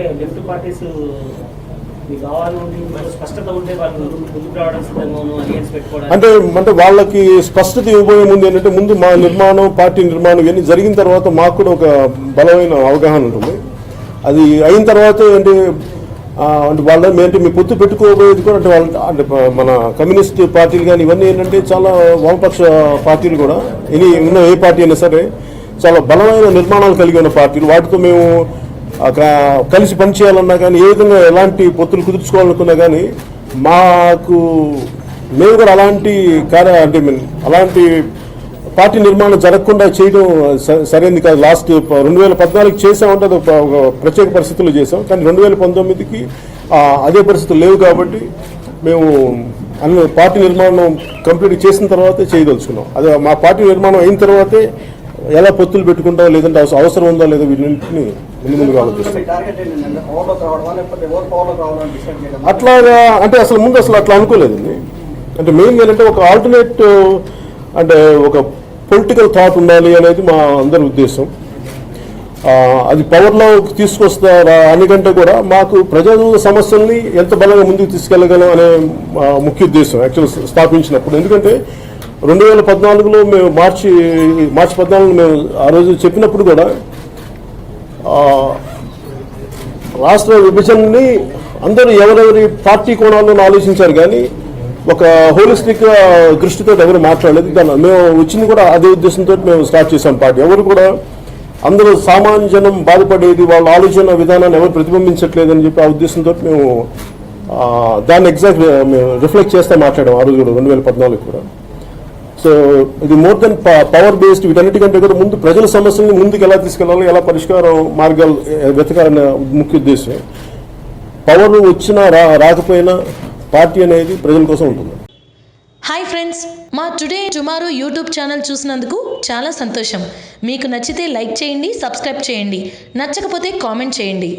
అంటే left parties అంటే అంటే వాళ్ళకి స్పష్టత ఇవ్వబోయే ముందు ఏంటంటే ముందు మా నిర్మాణం పార్టీ నిర్మాణం ఇవన్నీ జరిగిన తర్వాత మాకు కూడా ఒక బలమైన అవగాహన ఉంటుంది. అది అయిన తర్వాత అంటే అంటే వాళ్ళ ఏంటంటే మీ పొత్తు పెట్టుకోబోయేది కూడా అంటే వాళ్ళ అంటే మన కమ్యూనిస్ట్ పార్టీలు కానీ ఇవన్నీ ఏంటంటే చాలా వామపక్ష పార్టీలు కూడా ఎనీ ఉన్న ఏ పార్టీ అయినా సరే చాలా బలమైన నిర్మాణాలు కలిగి ఉన్న పార్టీలు. వాటితో మేము అక్కడ కలిసి పనిచేయాలన్నా కానీ ఏ విధంగా ఎలాంటి పొత్తులు కుదుర్చుకోవాలనుకున్నా కానీ మాకు మేము కూడా అలాంటి కార్య అంటే మీన్ అలాంటి పార్టీ నిర్మాణం జరగకుండా చేయడం స- సరైనది కాదు. లాస్ట్ రెండు వేల పద్నాలుగు చేసామంటే అది ఒక ప్రత్యేక పరిస్థితుల్లో చేసాం కానీ రెండు వేల పంతొమ్మిదికి అదే పరిస్థితులు లేవు కాబట్టి మేము అన్ని పార్టీ నిర్మాణం కంప్లీట్ చేసిన తర్వాతే చేయదలుచుకున్నాం. అదే మా పార్టీ నిర్మాణం అయిన తర్వాతే ఎలా పొత్తులు పెట్టుకుంటాం లేదంటే అవసరం ఉందా లేదా వీటిని ముందు ముందుగా ఆలోచిస్తాం. అట్లాగా అంటే అసలు ముందు అసలు అట్లా అనుకోలేదండి. అంటే మెయిన్ ఏంటంటే ఒక ఆల్టర్నేట్ అంటే ఒక పొలిటికల్ థాట్ ఉండాలి అనేది మా అందరి ఉద్దేశం. అది పవర్లో తీసుకొస్తారా అనికంటే కూడా మాకు ప్రజల సమస్యల్ని ఎంత బలంగా ముందుకు తీసుకెళ్ళగలం అనే మా ముఖ్య ఉద్దేశం యాక్చువల్ స్థాపించినప్పుడు. ఎందుకంటే రెండు వేల పద్నాలుగులో మేము మార్చి మార్చి పద్నాలుగు మేము ఆ రోజు చెప్పినప్పుడు కూడా రాష్ట్ర విభజనని అందరూ ఎవరెవరి పార్టీ కోణాల్లో ఆలోచించారు కానీ ఒక హోలిస్టిక్ దృష్టితో ఎవరు మాట్లాడలేదు. దాని మేము వచ్చింది కూడా అదే ఉద్దేశంతో మేము స్టార్ట్ చేసాం పార్టీ. ఎవరు కూడా అందరూ సామాన్య జనం బాధపడేది వాళ్ళ ఆలోచన విధానాన్ని ఎవరు ప్రతిబింబించట్లేదని చెప్పి ఆ ఉద్దేశంతో మేము దాన్ని ఎగ్జాక్ట్ మేము రిఫ్లెక్ట్ చేస్తే మాట్లాడాం ఆ రోజు కూడా రెండు వేల పద్నాలుగు కూడా. సో ఇది మోర్ దెన్ పవర్ బేస్డ్ వీటన్నిటికంటే కూడా ముందు ప్రజల సమస్యలను ముందుకు ఎలా తీసుకెళ్ళాలో ఎలా పరిష్కారం మార్గాలు ఏ, వెతకాలనే ముఖ్య ఉద్దేశం పవర్ వచ్చినా రా రాకపోయినా పార్టీ అనేది ప్రజల కోసం ఉంటుంది. హాయ్ ఫ్రెండ్స్ మా టుడే టుమారో యూట్యూబ్ ఛానల్ చూసినందుకు చాలా సంతోషం. మీకు నచ్చితే లైక్ చేయండి సబ్స్క్రైబ్ చేయండి. నచ్చకపోతే కామెంట్ చేయండి.